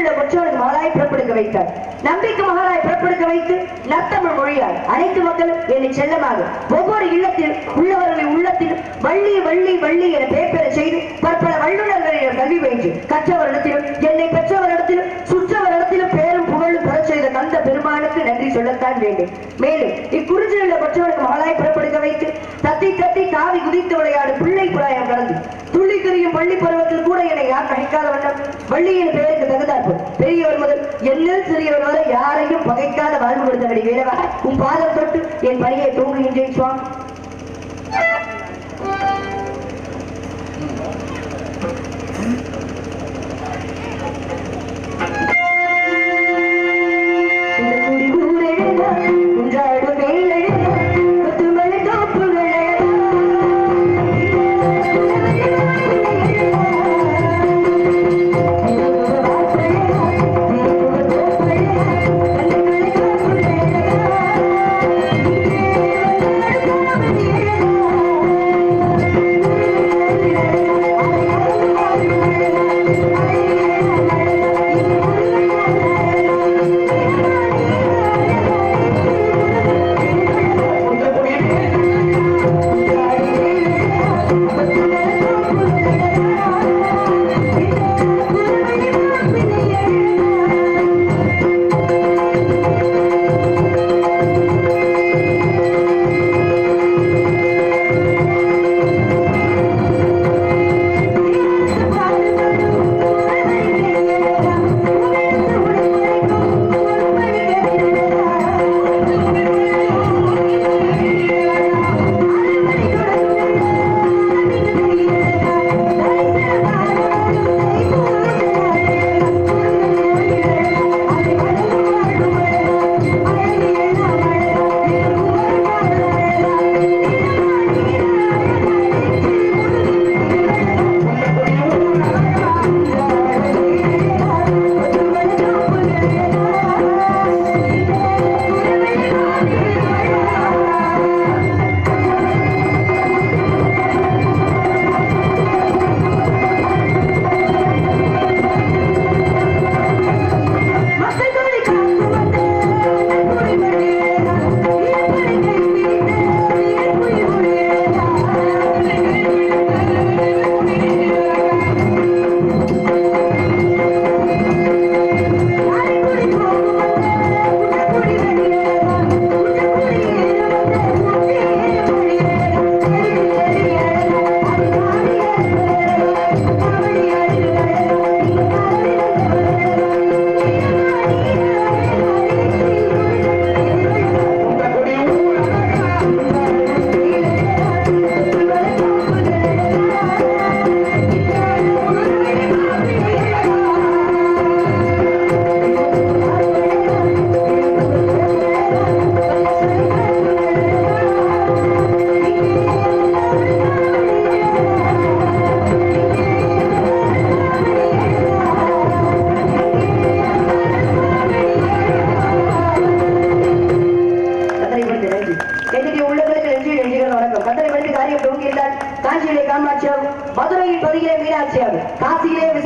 இக்குறிஞ்சிலுள்ள கொச்சவனுக்கு மகளாய் பிறப்பெடுக்க வைத்தார். நம்பிக்கை மகளாய் பிறப்பெடுக்க வைத்து நத்தமிழ் மொழியால் அனைத்து மக்களும் என்னை செல்லமாக ஒவ்வொரு இல்லத்தில் உள்ளவர்களின் உள்ளத்தில் வள்ளி வள்ளி வள்ளி என பெயர் பெற செய்து பற்பல வல்லுநர்களிடம் கல்வி பயின்று. கற்றவரிடத்திலும் என்னை பெற்றவரிடத்திலும் சுற்ற தந்த பெருமானுக்கு நன்றி சொல்லத்தான் வேண்டும். மேலும் இக்குறிஞ்சில் உள்ள பெற்றவனுக்கு மகளாய் புறப்படுக்க வைத்து தத்தி தத்தி தாவி குதித்து விளையாடும் பிள்ளை குழாயம் கடந்து துள்ளி திரியும் பள்ளி பருவத்தில் கூட என்னை யார் நகைக்காத வண்ணம்? வள்ளியின் பெயருக்கு தகுந்தாற்பு பெரியவர் முதல் என்னில் சிறியவர் வரை யாரையும் பகைக்காத வாழ்வு கொடுத்தபடி வேலவா? உன் பாதம் தொட்டு என் பணியை தூங்குகின்றேன் சுவாமி.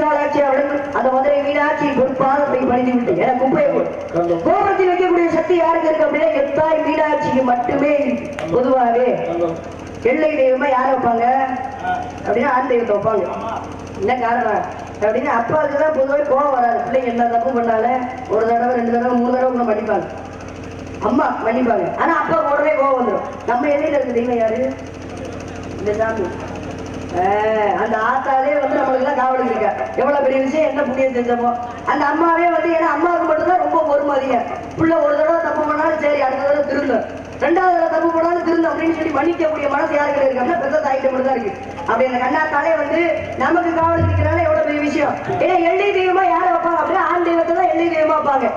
விசாலாட்சியா விளங்கும் அந்த மதுரை மீனாட்சியின் பொறுப்பாதத்தை பணிந்து விட்டு என குப்பையை கோபத்தில் வைக்கக்கூடிய சக்தி யாருக்கு இருக்கு அப்படின்னா எத்தாய் மீனாட்சிக்கு மட்டுமே. பொதுவாகவே. எல்லை தெய்வமா யாரை வைப்பாங்க? அப்படின்னா ஆண் தெய்வத்தை வைப்பாங்க. என்ன காரணம்? அப்படின்னா அப்பாவுக்கு தான் பொதுவாக கோவம் வராது. பிள்ளைங்க என்ன தப்பு பண்ணாலும் ஒரு தடவை ரெண்டு தடவை மூணு தடவை கூட மன்னிப்பாங்க. அம்மா மன்னிப்பாங்க. ஆனா அப்பா உடனே கோவம் வந்துடும் நம்ம எல்லையில இருக்க தெய்வம் யாரு? இந்த சாமி. அந்த ஆத்தாலே வந்து நம்மளுக்கு எல்லாம் காவலுக்கு இருக்க. எவ்வளவு பெரிய விஷயம் என்ன புண்ணியம் செஞ்சோமோ. அந்த அம்மாவே வந்து ஏன்னா அம்மாவுக்கு மட்டும்தான் ரொம்ப பொறுமதிங்க புள்ள ஒரு தடவை தப்பு பண்ணாலும் சரி அடுத்த தடவை திருந்தும் ரெண்டாவது தடவை தப்பு பண்ணாலும் திருந்தும் அப்படின்னு சொல்லி மன்னிக்கக்கூடிய மனசு யாருக்கு இருக்கு அப்படின்னா பெத்த தாய்கிட்ட மட்டும் தான் இருக்கு. அப்படி அந்த கண்ணாத்தாலே வந்து நமக்கு காவலுக்கு இருக்கிறனால எவ்வளவு பெரிய விஷயம். ஏன்னா எள்ளி தெய்வமா யாரை வைப்பாங்க அப்படின்னா ஆண் தெய்வத்தை தான் எள்ளி தெய்வமா வைப்பாங்க.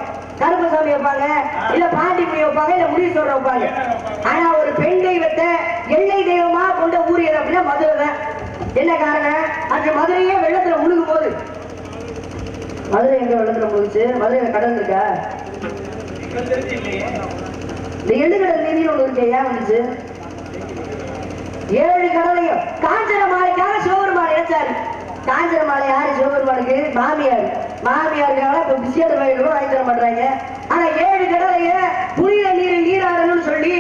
கருப்பசாமி வைப்பாங்க இல்ல பாண்டி போய் வைப்பாங்க இல்ல முடிசோட வைப்பாங்க. ஆனா ஒரு பெண் தெய்வத்தை எல்லை தெய்வமா கொண்ட ஊரியர் அப்படின்னா மதுரை என்ன காரணம்? அன்று மதுரையே வெள்ளத்துல முழுகும் போது மதுரை எங்க வெள்ளத்துல போச்சு மதுரையில கடல் இருக்கா? இந்த எழுகடல் நீதினு ஒண்ணு இருக்கு ஏன் வந்துச்சு? ஏழு கடலையும். காஞ்சன மாலைக்காக சிவபெருமான் இணைச்சாரு காஞ்சன மாலை யாரு? சிவபெருமானுக்கு மாமியார். மாமியாருக்காக இப்ப பிசியார் வயல் கூட வாங்கி தர மாட்டாங்க ஆனா ஏழு கடலைய புனித நீர் நீராடணும்னு சொல்லி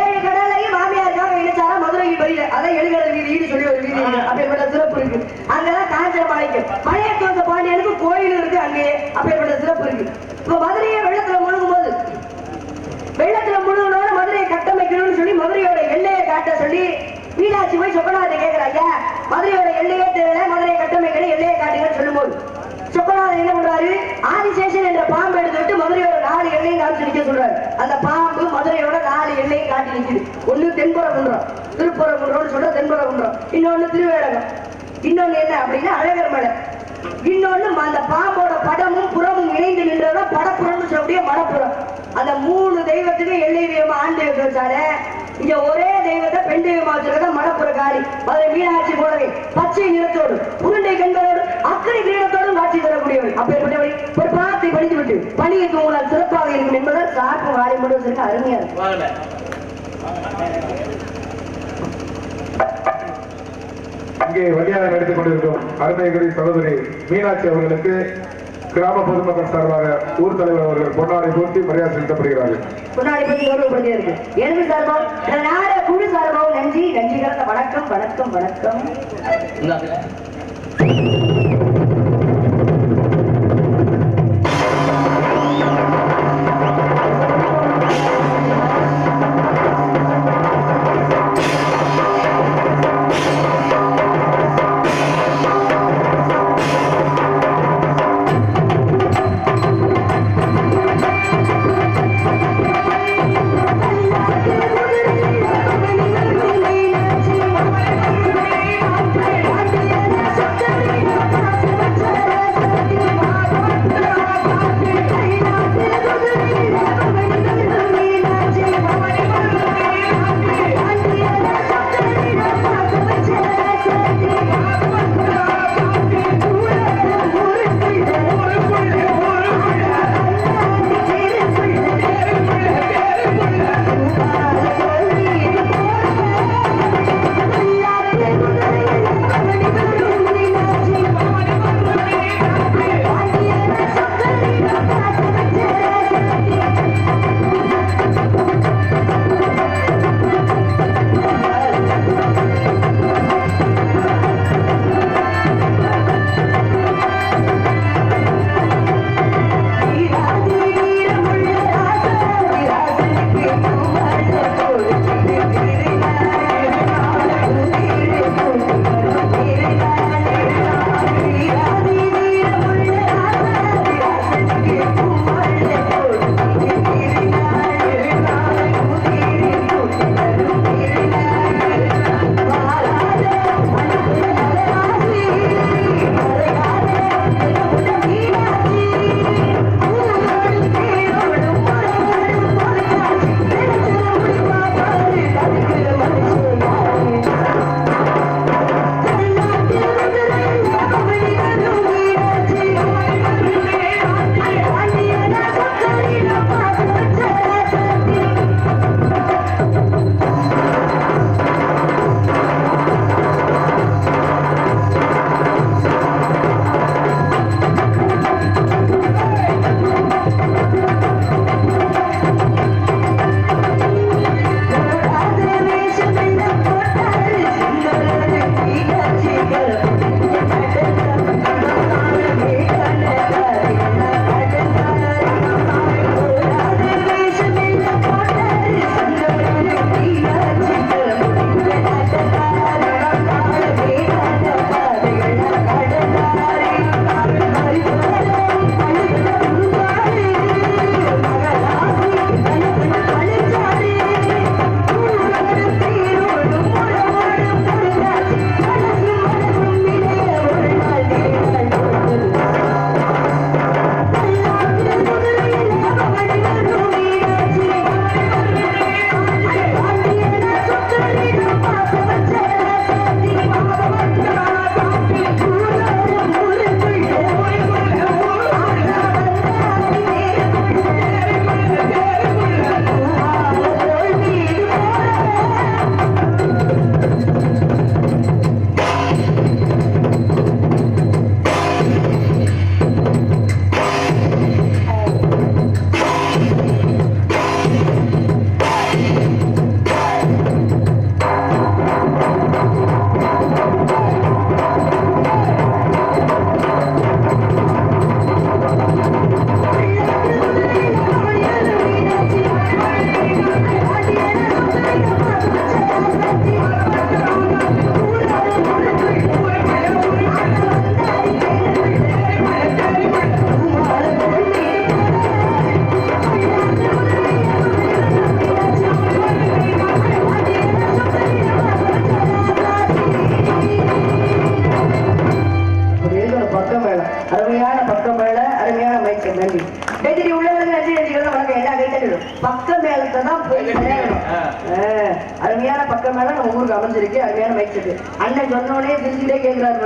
ஏழு கடலையும் மாமியாருக்காக இணைச்சாரா மதுரை வழியில அதான் எழுகடல் வீதின்னு சொல்லி ஒரு வீதி அப்படிப்பட்ட சிறப்பு இருக்கு. அங்கதான் காஞ்சன மாலைக்கு மலைய தோந்த பாண்டியனுக்கு கோயில் இருக்கு அங்கேயே அப்படிப்பட்ட சிறப்பு இருக்கு. இப்ப மதுரையை வெள்ளத்துல முழுகும் போது வெள்ளத்துல முழுவனோட மதுரையை கட்டமைக்கணும்னு சொல்லி மதுரையோட எல்லையை காட்ட சொல்லி மீனாட்சி போய் சொக்கநாதன் கேக்குறாங்க மதுரையோட எல்லையே தெரியல மதுரையை கட்டமைக்கணும் எல்லையை காட்டுங்கன்னு சொல்லும்போது. சொக்கநாதன் என்ன பண்றாரு? ஆதிசேஷன் என்ற பாம்பு எடுத்துட்டு மதுரையோட நாலு எல்லையும் காமிச்சு நிக்க சொல்றாரு. அந்த பாம்பு மதுரையோட நாலு எல்லையும் காட்டி நிக்குது. ஒண்ணு தென்புறகுன்றம் திருப்புறகுன்றம்னு சொல்ற தென்புறகுன்றம் இன்னொன்னு திருவேடகம் இன்னொன்னு என்ன அப்படின்னா அழகர் மலை. இன்னொன்னு அந்த பாம்போட படமும் புறமும் இணைந்து நின்றதான் படப்புறம்னு சொல்லக்கூடிய மடப்புறம். அந்த மூணு தெய்வத்துக்கு எல்லை தெய்வம் ஆண்டு வச்சாலே இங்க ஒரே தெய்வத்தை பெண் தெய்வமா வச்சிருக்கா மடப்புற காளி. அதை மீனாட்சி போலவே பச்சை நிறத்தோடு உருண்டை கண்களோடு அக்கறை கிரீடத்தோடும் காட்சி தரக்கூடியவள். அப்பேற்பட்டவள் ஒரு பாத்தை படித்து விட்டு பணியை தூங்கினால் சிறப்பாக இருக்கும் என்பதால் சாப்பு வாரி மட்டும் வச்சிருக்க அருமையா இருக்கும் வாங்கல இங்கே வழியாக நடித்துக் கொண்டிருக்கும் அருமைகுடி சகோதரி மீனாட்சி அவர்களுக்கு கிராம பொதுமக்கள் சார்பாக ஊர் தலைவர் அவர்கள் பொன்னாடை பூர்த்தி மரியாதை செலுத்தப்படுகிறார்கள். முன்னாடி பத்தி கௌரவப்படுத்தி இருக்கு. எனக்கு சார்பாக? இந்த நாட குழு சார்பாகவும் நன்றி நன்றி கலந்த வணக்கம் வணக்கம். வணக்கம்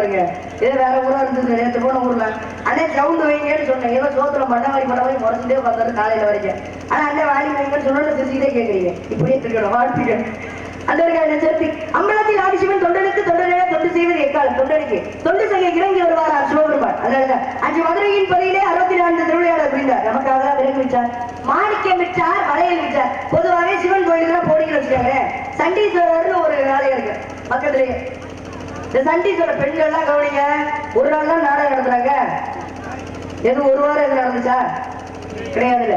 பாருங்க ஏதோ வேற ஊரா இருந்தது நேற்று போன ஊர்ல. அண்ணே சவுண்டு வைங்கன்னு சொன்னேன். ஏதோ சோத்துல மண்ண மாதிரி மண்ண முறைச்சிட்டே உட்காந்து காலையில வரைக்கும். ஆனா அண்ணே வாங்கி வைங்கன்னு சொன்னோட திருச்சிக்கிட்டே கேட்குறீங்க. இப்படியே இருக்கணும் வாழ்த்துக்கள் அண்டர்கள் நெஞ்சத்தி அம்பலத்தில் ஆதிசிவன் தொண்டனுக்கு தொண்டனே தொண்டு செய்வது எக்காலம்? தொண்டனுக்கு. தொண்டு செய்ய இறங்கி வருவார் சிவபெருமான். அதனாலதான் அஞ்சு மதுரையின் பதிலே அறுபத்தி நான்கு திருவிளையாடல் புரிந்தார். நமக்காக தான் விலங்கு வச்சார் மாணிக்கம் விட்டார் வளையல் விட்டார். பொதுவாகவே சிவன் கோயிலுக்கு தான் போடிக்கல வச்சுக்காங்க சண்டீஸ்வரர்னு ஒரு வேலை இருக்கு. பக்கத்துலயே. இந்த பெண்கள் பெண்கள்லாம் கவனிங்க. ஒரு நாள் தான் நாடகம் நடத்துறாங்க. எது ஒரு வாரம் எது நடந்துச்சா? கிடையாதுல்ல.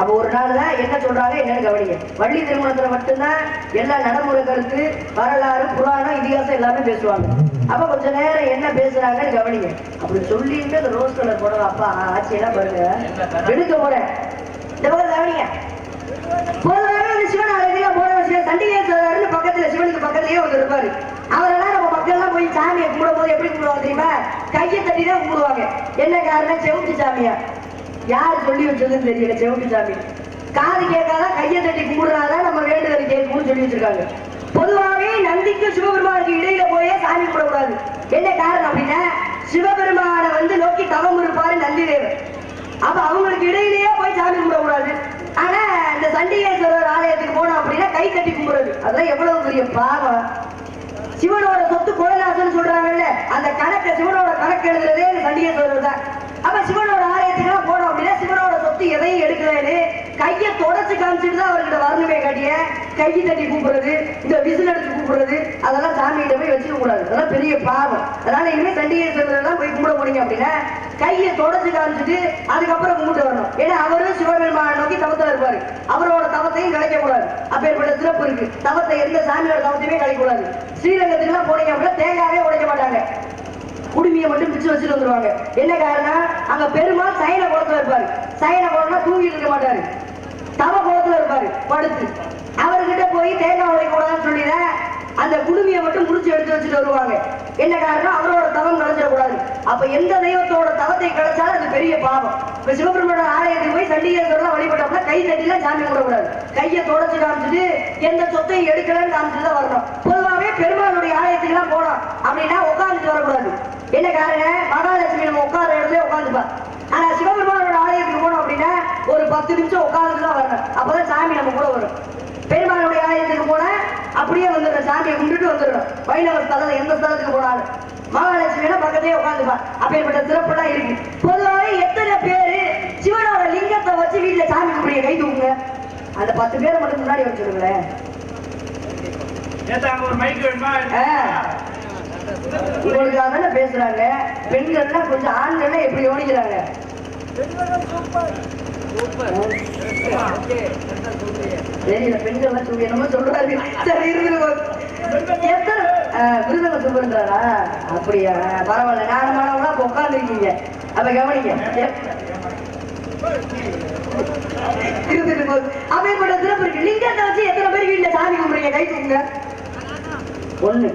அப்ப ஒரு நாள் தான் என்ன சொல்றாங்க என்னன்னு கவனிங்க. வள்ளி திருமணத்துல மட்டும்தான் எல்லா நடைமுறை கருத்து வரலாறு புராணம் இதிகாசம் எல்லாமே பேசுவாங்க. அப்ப கொஞ்ச நேரம் என்ன பேசுறாங்கன்னு கவனிங்க. அப்படி சொல்லிட்டு அந்த ரோஸ் கலர் புடவை அப்பா ஆட்சியெல்லாம் பாருங்க. எடுக்க போறேன். இந்த பக்கம் கவனிங்க. போதும் சிவன் ஆலயத்துல போன விஷயம் சண்டிகேஸ்வரர்னு பக்கத்துல சிவனுக்கு பக்கத்துலயே ஒருத்தர் இருப்பாரு. அவர் போய் சாமியை கும்பிடும் போது எப்படி கும்பிடுவாங்க தெரியுமா? கையை தட்டி தான் கும்பிடுவாங்க. என்ன காரணம்? செவுட்டு சாமியா? யார் சொல்லி வச்சதுன்னு தெரியல செவுட்டு சாமி. காது கேட்காத கையை தட்டி கும்பிடுறாதான் நம்ம வேண்டுதல் கேட்கும்னு சொல்லி வச்சிருக்காங்க. பொதுவாகவே நந்திக்கு சிவபெருமானுக்கு இடையில போயே சாமி கும்பிடக்கூடாது. என்ன காரணம் அப்படின்னா சிவபெருமானை வந்து நோக்கி தவம் இருப்பாரு நந்திதேவர். அப்ப அவங்களுக்கு இடையிலேயே போய் சாமி கும்பிடக்கூடாது. ஆனா இந்த சண்டிகேஸ்வரர் ஆலயத்துக்கு போனோம் அப்படின்னா கை தட்டி கும்பிடுறது. அதெல்லாம் எவ்வளவு பெரிய பாவம். சிவனோட சொத்து குலநாசன் சொல்றாங்கல்ல அந்த கணக்கை சிவனோட கணக்கு எழுதுறதே சண்டிகை சண்டிகேஸ்வரர் தான். அப்ப சிவனோட ஆலயத்துக்கு போனோம் அப்படின்னா சிவனோட சொத்து எதையும் எடுக்கலன்னு கையை தொடச்சு காமிச்சிட்டு தான் அவர்கிட்ட வரணுமே காட்டிய கையை தட்டி கூப்பிடுறது இந்த விசில் அடிச்சு கூப்பிடுறது அதெல்லாம் சாமிகிட்ட போய் வச்சுக்க கூடாது. அதெல்லாம் பெரிய பாவம். அதனால இனிமே சண்டிகை சொல்றதெல்லாம் போய் கும்பிட போனீங்க அப்படின்னா கையை தொடச்சு காமிச்சிட்டு அதுக்கப்புறம் கும்பிட்டு வரணும். ஏன்னா அவரும் சிவபெருமான நோக்கி தவத்தில் இருப்பாரு. அவரோட தவத்தையும் கலைக்க கூடாது அப்பேற்பட்ட சிறப்பு இருக்கு. தவத்தை எந்த சாமியோட தவத்தையுமே கலைக்க கூடாது ஸ்ரீரங்கத்துக்கு எல்லாம் போனீங்க அப்படின்னா தேங்காவே உடைக்க மாட்டாங்க. குடுமியை மட்டும் பிச்சு வச்சுட்டு வந்துருவாங்க. என்ன காரணம் அங்க பெருமாள் சயன குளத்துல இருப்பாரு. சயன குளம்னா தூங்கிட்டு இருக்க மாட்டாரு. தவ குளத்துல இருப்பாரு. படுத்து. அவர்கிட்ட போய் தேங்காய் உடைக்க கூடாதுன்னு சொல்லிடுறேன் அந்த குடுமியை மட்டும் முடிச்சு எடுத்து வச்சுட்டு வருவாங்க. என்ன காரணம்? அவரோட தவம் கலைச்சிடக்கூடாது அப்ப எந்த தெய்வத்தோட தவத்தை கிடைச்சாலும் அது பெரிய பாவம். இப்ப சிவபெருமான ஆலயத்துக்கு போய் சண்டிகேஸ்வரர்லாம் வழிபட்டோம்னா கை தட்டிலாம் சாமி கூடக்கூடாது கையை தொடச்சு காமிச்சிட்டு எந்த சொத்தையும் எடுக்கலன்னு காமிச்சிட்டு தான் வரணும். பொதுவாகவே பெருமாளுடைய ஆலயத்துக்கு எல்லாம் போனோம் அப்படின்னா உட்காந்துட்டு வரக்கூடாது. என்ன காரணம்? மகாலட்சுமி நம்ம உட்கார இடத்துல உட்காந்துப்பா ஆனா சிவபெருமானோட ஆலயத்துக்கு போனோம் அப்படின்னா ஒரு பத்து நிமிஷம் உட்காந்துட்டு தான் வரணும். அப்பதான் சாமி நம்ம கூட வரும். பெருமாளுடைய ஆலயத்துக்கு போனா அப்படியே வந்துடுறோம் சாமியை கும்பிட்டுட்டு வந்துடுறோம் வைணவ ஸ்தலம் எந்த ஸ்தலத்துக்கு போனாலும். மகாலட்சுமினா பக்கத்தையே உட்காந்துப்பா. அப்பேற்பட்ட சிறப்புலாம் இருக்கு. பொதுவாகவே எத்தனை பேரு சிவனோட லிங்கத்தை வச்சு வீட்டுல சாமி கும்பிடுங்க கை தூக்குங்க. அந்த பத்து பேரை மட்டும் முன்னாடி வச்சு சொல்லுங்களேன். நேத்து அங்க ஒரு மைக் வேணுமா? ஆ. இவங்களுக்காக தானே பேசுறாங்க. பெண்கள்லாம் கொஞ்சம் ஆண்கள்லாம் எப்படி யோனிக்கிறாங்க தெரியல பெண்கள்லாம் சொல்லி என்னமோ சொல்றாரு சரி இருக்குது எத்தனை விருதுங்க சொல்றாரா அப்படியா? பரவாயில்ல நேரம் நானுமானவங்களா இப்ப உட்காந்துருக்கீங்க அப்ப கவனிங்க. இருந்துட்டு போகுது அப்பேற்பட்ட சிறப்பு இருக்கு. லிங்கத்தை வச்சு எத்தனை பேர் வீட்டுல சாமி கும்பிடுங்க கை தூக்குங்க. ஒண்ணு.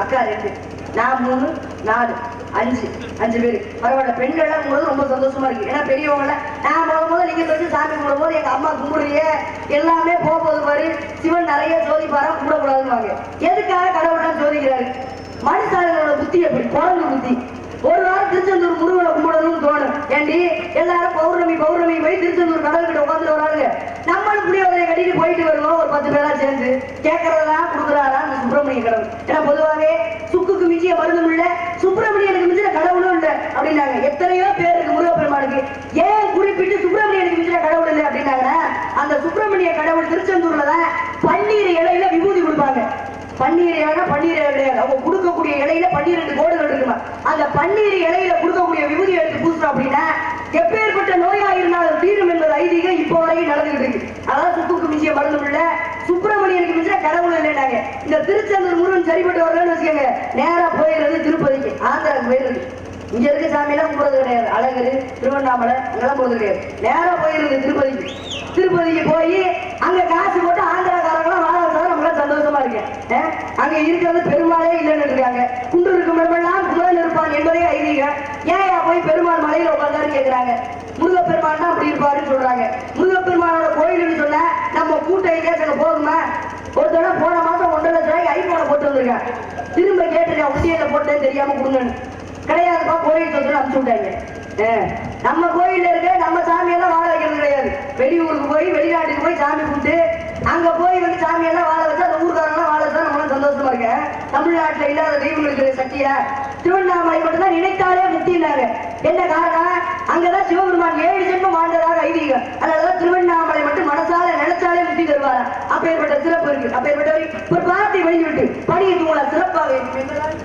அக்கா ரெண்டு. நான் மூணு நாலு. அஞ்சு அஞ்சு பேர். பரவாயில்ல பெண்கள்லாம் போது ரொம்ப சந்தோஷமா இருக்கு. ஏன்னா பெரியவங்கள நான் போகும்போது நீங்க வச்சு சாமி கும்பிடும் போது எங்க அம்மா கும்பிடுறிய எல்லாமே போகும்போது பாரு சிவன் நிறைய சோதிப்பாரா கும்பிடக்கூடாதுன்னு எதுக்காக கடவுள்லாம் ஜோதிக்கிறாரு? மனுஷாளர்களோட புத்தி எப்படி? குழந்தை புத்தி. ஒரு வாரம் திருச்செந்தூர் முருகனை கும்பிடணும்னு தோணும். ஏண்டி எல்லாரும் பௌர்ணமி பௌர்ணமி போய் திருச்செந்தூர் கடல் கிட்ட உட்காந்து வராங்க. நம்மளும் புளியோதரை கட்டிட்டு போயிட்டு வருவோம் ஒரு பத்து பேரா சேர்ந்து. கேட்கறதெல்லாம் கொடுக்குறாரா அந்த சுப்பிரமணிய கடவுள். ஏன்னா பொதுவாகவே சுக்குக்கு மிஞ்சிய மருந்தும் இல்ல சுப்பிரமணியனுக்கு மிஞ்சின கடவுளும் இல்ல அப்படின்னாங்க. எத்தனையோ பேர் இருக்கு முருகப்பெருமானுக்கு. ஏன் குறிப்பிட்டு சுப்பிரமணியனுக்கு மிஞ்சின கடவுள் இல்லை அப்படின்னாங்கன்னா அந்த சுப்பிரமணிய கடவுள் திருச்செந்தூர்ல தான் பன்னீர் இலையில விபூதி கொடுப்பாங்க. பன்னீர் இலைனா பன்னீர் இலை கிடையாது. அவங்க கொடுக்கக்கூடிய இலையில பன்னிரெண்டு கோடுகள் இருக்குமா? அந்த பன்னீர் இலையில கொடுக்கக்கூடிய விபூதி எடுத்து பூசுறோம் அப்படின்னா எப்பேற்பட்ட நோயா இருந்தாலும் தீரும் என்பது ஐதீகம் இப்போ வரைக்கும் நடந்துகிட்டு இருக்கு. அதான் சுக்குக்கு மிஞ்சிய மருந்து இல்ல சுப்பிரமணியனுக்கு மிஞ்சிய கடவுள் இல்லைனாங்க இந்த திருச்செந்தூர் முருகன் சரிப்பட்டு வரலன்னு வச்சுக்கோங்க. நேரா போயிடுறது திருப்பதிக்கு ஆந்திராக்கு போயிடுறது. இங்க இருக்க சாமியெல்லாம் கும்பிடுறது கிடையாது. அழகரு திருவண்ணாமலை அங்கெல்லாம் போறது கிடையாது. நேரா போயிடுறது திருப்பதிக்கு. திருப்பதிக்கு போய் அங்க காசு போட்டு ஆந்திரா வாழ வச்சாதான் நம்மளாம் சந்தோஷமா இருக்கேன் அஹ் அங்க இருக்கிறது பெருமாளே இல்லைன்னு இருக்காங்க குண்டு இருக்கும் இடமெல்லாம் குமரன் இருப்பான் என்பதே ஐதீகம். ஏன் போய் பெருமாள் மலையில உட்கார்ந்தாரு கேட்கிறாங்க முருகப்பெருமான் தான் அப்படி இருப்பாருன்னு சொல்றாங்க. முருகப்பெருமானோட நம்ம கேஸ் அங்க போகுமா? ஒரு தடவை போன மாசம் ஒன்றரை லட்சம் ரூபாய்க்கு ஐபோனை போட்டு வந்திருக்கேன் திரும்ப கேட்டிருக்கேன் உண்டியல போட்டேன்னு தெரியாம கொடுங்கன்னு. கிடையாதுப்பா கோயில் சொத்து அனுப்பிச்சு விட்டாங்க. நம்ம கோயில்ல இருக்க நம்ம சாமியெல்லாம் வாழ வைக்கிறது கிடையாது. வெளியூருக்கு போய் வெளிநாட்டுக்கு போய் சாமி கும்பிட்டு அங்க போய் வந்து சாமியெல்லாம் வாழ வச்சு அந்த ஊர்க்காரெல்லாம் சந்தோஷமா இருக்கேன் தமிழ்நாட்டுல இல்லாத தெய்வங்களுக்கு சக்திய திருவண்ணாமலை மட்டும்தான் நினைத்தாலே முத்தினாங்க என்ன காரணம்? அங்கதான் சிவபெருமான் ஏழு ஜென்மம் வாழ்ந்ததாக ஐதீகம். அதனாலதான் திருவண்ணாமலை மட்டும் மனசால நினைச்சாலே முத்தி தருவாரா அப்பேற்பட்ட சிறப்பு இருக்கு. அப்பேற்பட்டவை ஒரு வார்த்தை வெளியிட்டு பணியின் மூலம் சிறப்பாக இருக்கும். என்பதால்